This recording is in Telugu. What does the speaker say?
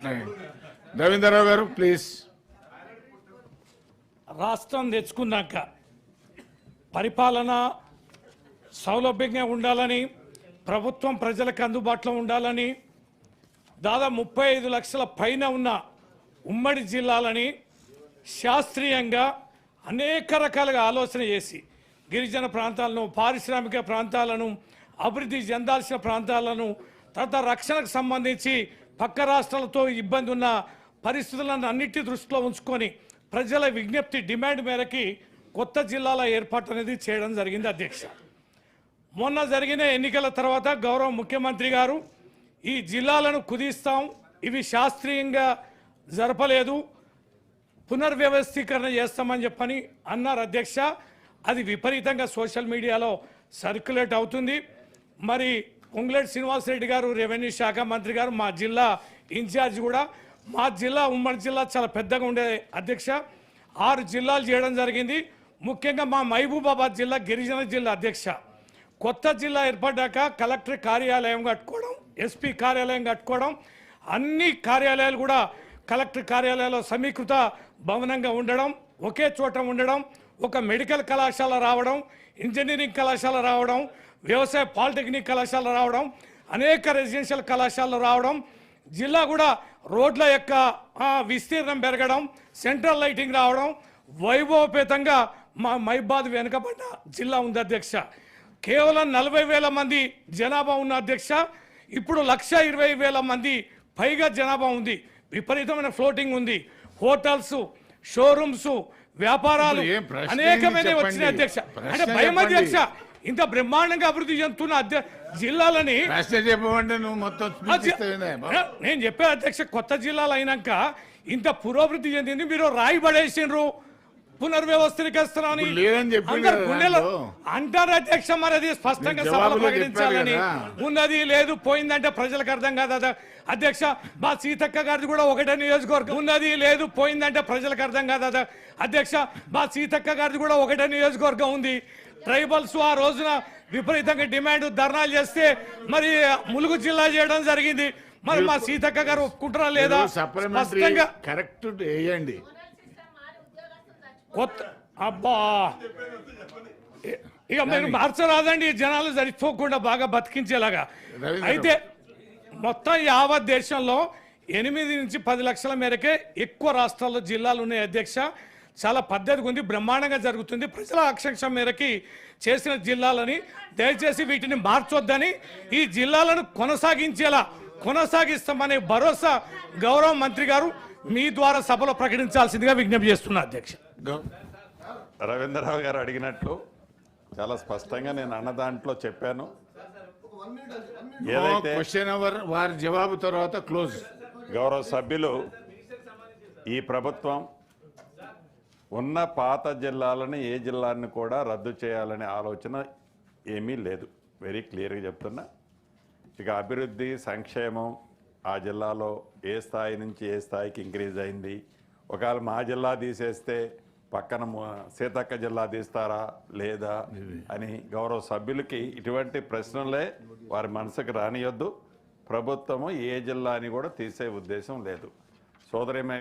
రవీంద్రరావు గారు ప్లీజ్ రాష్ట్రం తెచ్చుకున్నాక పరిపాలన సౌలభ్యంగా ఉండాలని ప్రభుత్వం ప్రజలకు అందుబాటులో ఉండాలని దాదాపు ముప్పై ఐదు లక్షల పైన ఉన్న ఉమ్మడి జిల్లాలని శాస్త్రీయంగా అనేక రకాలుగా ఆలోచన చేసి గిరిజన ప్రాంతాలను పారిశ్రామిక ప్రాంతాలను అభివృద్ధి చెందాల్సిన ప్రాంతాలను తర్వాత రక్షణకు సంబంధించి పక్క రాష్ట్రాలతో ఇబ్బంది ఉన్న పరిస్థితులను అన్నిటి దృష్టిలో ఉంచుకొని ప్రజల విజ్ఞప్తి డిమాండ్ మేరకి కొత్త జిల్లాల ఏర్పాటు అనేది చేయడం జరిగింది అధ్యక్ష. మొన్న జరిగిన ఎన్నికల తర్వాత గౌరవ ముఖ్యమంత్రి గారు ఈ జిల్లాలను కుదిస్తాం ఇవి శాస్త్రీయంగా జరపలేదు పునర్వ్యవస్థీకరణ చేస్తామని చెప్పని అన్నారు అధ్యక్ష. అది విపరీతంగా సోషల్ మీడియాలో సర్క్యులేట్ అవుతుంది. మరి పొంగులేటి శ్రీనివాసరెడ్డి గారు రెవెన్యూ శాఖ మంత్రి గారు మా జిల్లా ఇన్ఛార్జ్ కూడా. మా జిల్లా ఉమ్మడి జిల్లా చాలా పెద్దగా ఉండే అధ్యక్ష. ఆరు జిల్లాలు చేయడం జరిగింది. ముఖ్యంగా మా మహబూబాబాద్ జిల్లా గిరిజన జిల్లా అధ్యక్ష. కొత్త జిల్లా ఏర్పడ్డాక కలెక్టర్ కార్యాలయం కట్టుకోవడం ఎస్పీ కార్యాలయం కట్టుకోవడం అన్ని కార్యాలయాలు కూడా కలెక్టర్ కార్యాలయాల్లో సమీకృత భవనంగా ఉండడం ఒకే చోట ఉండడం ఒక మెడికల్ కళాశాల రావడం ఇంజనీరింగ్ కళాశాల రావడం వ్యవసాయ పాలిటెక్నిక్ కళాశాల రావడం అనేక రెసిడెన్షియల్ కళాశాలలు రావడం జిల్లా కూడా రోడ్ల యొక్క విస్తీర్ణం పెరగడం సెంట్రల్ లైటింగ్ రావడం వైభవపేతంగా మా మైబాద్ వెనుకబడ్డ జిల్లా ఉంది అధ్యక్ష. కేవలం నలభై వేల మంది జనాభా ఉన్న అధ్యక్ష ఇప్పుడు లక్ష ఇరవై వేల మంది పైగా జనాభా ఉంది. విపరీతమైన ఫ్లోటింగ్ ఉంది. హోటల్స్ షోరూమ్స్ వ్యాపారాలు అనేకమైన వచ్చినాయి. అధ్యక్ష. అంటే భయం. అధ్యక్ష. ఇంత బ్రహ్మాండంగా అభివృద్ధి చెందుతున్న అధ్య జిల్లాలని చెప్పమంటే నువ్వు మొత్తం నేను చెప్పే అధ్యక్ష కొత్త జిల్లాలు అయినాక ఇంత పురోభివృద్ధి చెందింది మీరు రాయి పడేసిండ్రు. దాంట్లో. అంటారు అధ్యక్ష మరి అది స్పష్టంగా సభలో ప్రకటించాలని. ఉన్నది లేదు పోయిందంటే ప్రజలకు అర్థం కాదు అధ్యక్ష మా సీతక్క గారిది కూడా ఒకటే నియోజకవర్గం. ఉన్నది లేదు పోయిందంటే ప్రజలకు అర్థం కాదు అధ్యక్ష మా సీతక్క గారిది కూడా ఒకటే నియోజకవర్గం ఉంది. ట్రైబల్స్ ఆ రోజున విపరీతంగా డిమాండ్ ధర్నాలు చేస్తే మరి ములుగు జిల్లా చేయడం జరిగింది. మరి మా సీతక్క గారు ఒప్పుకుంటారా లేదా? స్పష్టంగా కరెక్ట్ వేయండి. కొత్త అబ్బా! ఇక మీరు మార్చరాదండి జనాలు సరిపోకుండా బాగా బతికించేలాగా. అయితే మొత్తం యావత్ దేశంలో ఎనిమిది నుంచి పది లక్షల మేరకే ఎక్కువ రాష్ట్రాల్లో జిల్లాలు ఉన్నాయి అధ్యక్ష. చాలా పద్ధతిగా ఉంది బ్రహ్మాండంగా జరుగుతుంది. ప్రజల ఆకాంక్ష మేరకి చేసిన జిల్లాలని దయచేసి వీటిని మార్చొద్దని ఈ జిల్లాలను కొనసాగించేలా కొనసాగిస్తామనే భరోసా గౌరవ మంత్రి గారు మీ ద్వారా సభలో ప్రకటించాల్సిందిగా విజ్ఞప్తి చేస్తున్నా అధ్యక్ష. గో- రవీంద్రరావు గారు అడిగినట్లు చాలా స్పష్టంగా నేను అన్న దాంట్లో చెప్పాను. ఏదైతే క్వశ్చన్ అవర్ వారి జవాబు తర్వాత క్లోజ్. గౌరవ సభ్యులు ఈ ప్రభుత్వం ఉన్న పాత జిల్లాలని ఏ జిల్లాని కూడా రద్దు చేయాలనే ఆలోచన ఏమీ లేదు. వెరీ క్లియర్గా చెప్తున్నా. ఇక అభివృద్ధి సంక్షేమం ఆ జిల్లాలో ఏ స్థాయి నుంచి ఏ స్థాయికి ఇంక్రీజ్ అయింది? ఒకవేళ మా జిల్లా తీసేస్తే పక్కన సీతక్క జిల్లా తీస్తారా లేదా అని గౌరవ సభ్యులకి ఇటువంటి ప్రశ్నలే వారి మనసుకు రానియొద్దు. ప్రభుత్వము ఏ జిల్లాని కూడా తీసే ఉద్దేశం లేదు. సోదరి